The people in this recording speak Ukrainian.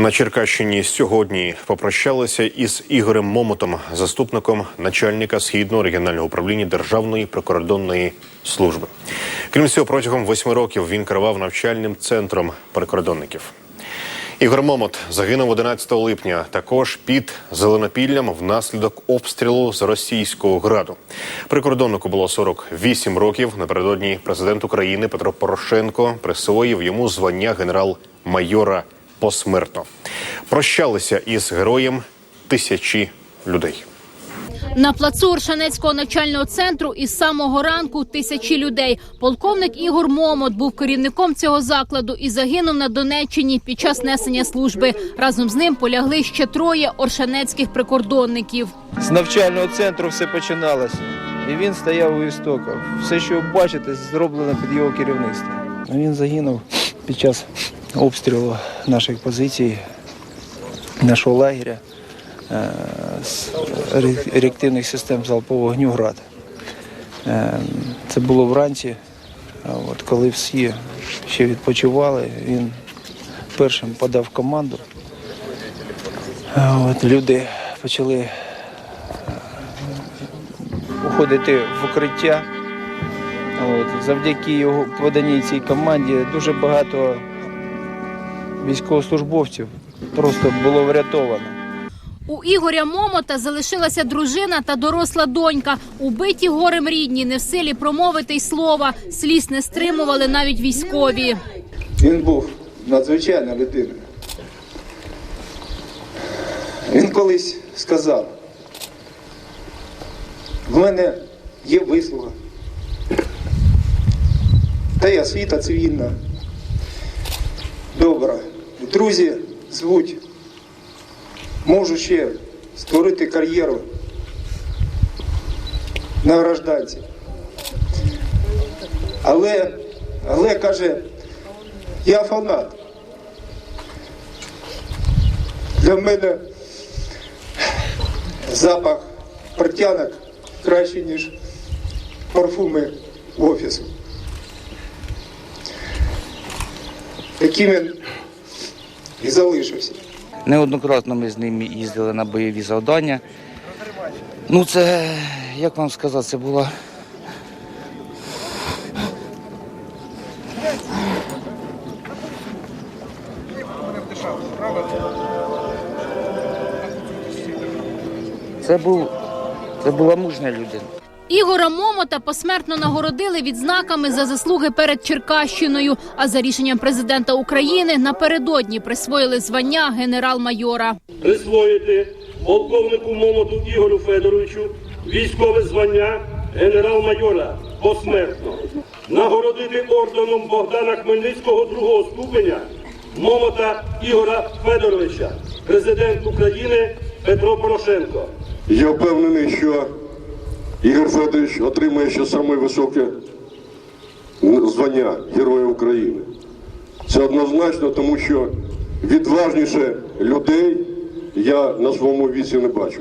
На Черкащині сьогодні попрощалися із Ігорем Момотом, заступником начальника східного регіонального управління Державної прикордонної служби. Крім цього, протягом восьми років він керував навчальним центром прикордонників. Ігор Момот загинув 11 липня, також під Зеленопіллям внаслідок обстрілу з російського граду. Прикордоннику було 48 років. Напередодні президент України Петро Порошенко присвоїв йому звання генерал-майора посмертно. Прощалися із героєм тисячі людей. На плацу Оршанецького навчального центру із самого ранку тисячі людей. Полковник Ігор Момот був керівником цього закладу і загинув на Донеччині під час несення служби. Разом з ним полягли ще троє оршанецьких прикордонників. З навчального центру все починалось. І він стояв у істоках. Все, що ви бачите, зроблено під його керівництвом. Він загинув під час обстрілу наших позицій, нашого лагеря е, з реактивних систем залпового вогню «Град». Е, Це було вранці, от коли всі ще відпочивали, він першим подав команду. От люди почали уходити в укриття. От, завдяки його поданій цій команді дуже багато військовослужбовців просто було врятовано. У Ігоря Момота залишилася дружина та доросла донька. Убиті горем рідні, не в силі промовити й слова. Сліз не стримували навіть військові. Він був надзвичайна людина. Він колись сказав, в мене є вислуга. Та й освіта цивільна. Добра. Друзі звуть. Можу ще створити кар'єру на гражданці. Але, але каже, я фанат. Для мене запах портянок краще, ніж парфуми офісу. Таким він і залишився. Неоднократно ми з ними їздили на бойові завдання. Ну, це, як вам сказати, це була Це був це була мужня людина. Ігора Момота посмертно нагородили відзнаками за заслуги перед Черкащиною. А за рішенням президента України напередодні присвоїли звання генерал-майора. присвоїти полковнику Момоту Ігорю Федоровичу військове звання генерал-майора посмертно, нагородити орденом Богдана Хмельницького другого ступеня Момота Ігора Федоровича, президент України Петро Порошенко. Я впевнений, що Ігор Федорович отримує ще саме високе звання Героя України. Це однозначно, тому що відважніше людей я на своєму віці не бачу.